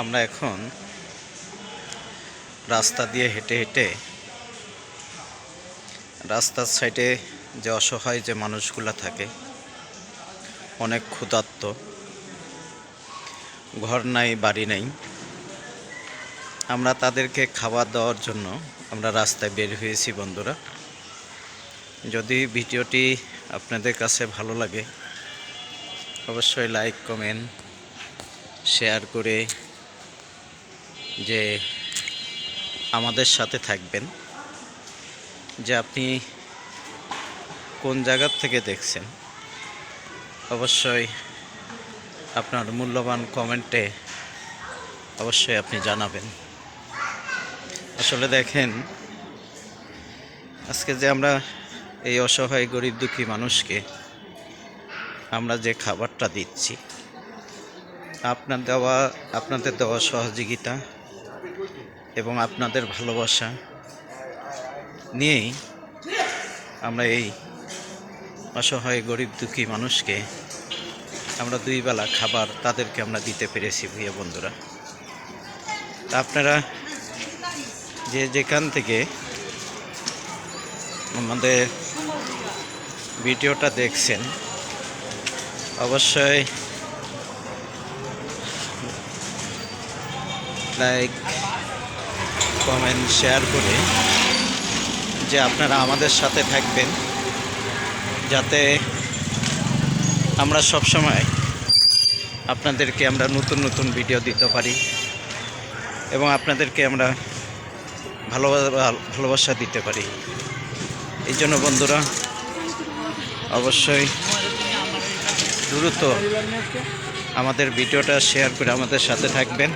আমরা এখন রাস্তা দিয়ে হেঁটে হেঁটে রাস্তার সাইডে যে অসহায় যে মানুষগুলা থাকে, অনেক ক্ষুধার্ত, ঘর নাই, বাড়ি নাই, আমরা তাদেরকে খাবার দেওয়ার জন্য আমরা রাস্তায় বের হয়েছি বন্ধুরা। যদি ভিডিওটি আপনাদের কাছে ভালো লাগে, অবশ্যই লাইক, কমেন্ট, শেয়ার করে যে আমাদের সাথে থাকবেন, যে আপনি কোন জায়গার থেকে দেখছেন, অবশ্যই আপনার মূল্যবান কমেন্টে অবশ্যই আপনি জানাবেন। আসলে দেখেন, আজকে যে আমরা এই অসহায়, গরিব, দুঃখী মানুষকে আমরা যে খাবারটা দিচ্ছি, আপনার দেওয়া, আপনাদের দেওয়া সহযোগিতা এবং আপনাদের ভালোবাসা নিয়েই আমরা এই অসহায়, গরিব, দুঃখী মানুষকে আমরা দুই বেলা খাবার তাদেরকে আমরা দিতে পেরেছি ভাইয়া বন্ধুরা। তা আপনারা যে যেখান থেকে আমাদের ভিডিওটা দেখছেন, অবশ্যই লাইক কমেন্ট শেয়ার করে যে আপনারা আমাদের সাথে থাকবেন, যাতে আমরা সব সময় আপনাদেরকে আমরা নতুন নতুন ভিডিও দিতে পারি এবং আপনাদেরকে আমরা ভালো ভালোবাসা দিতে পারি। এই জন্য বন্ধুরা, অবশ্যই দ্রুত আমাদের ভিডিওটা শেয়ার করে আমাদের সাথে থাকবেন।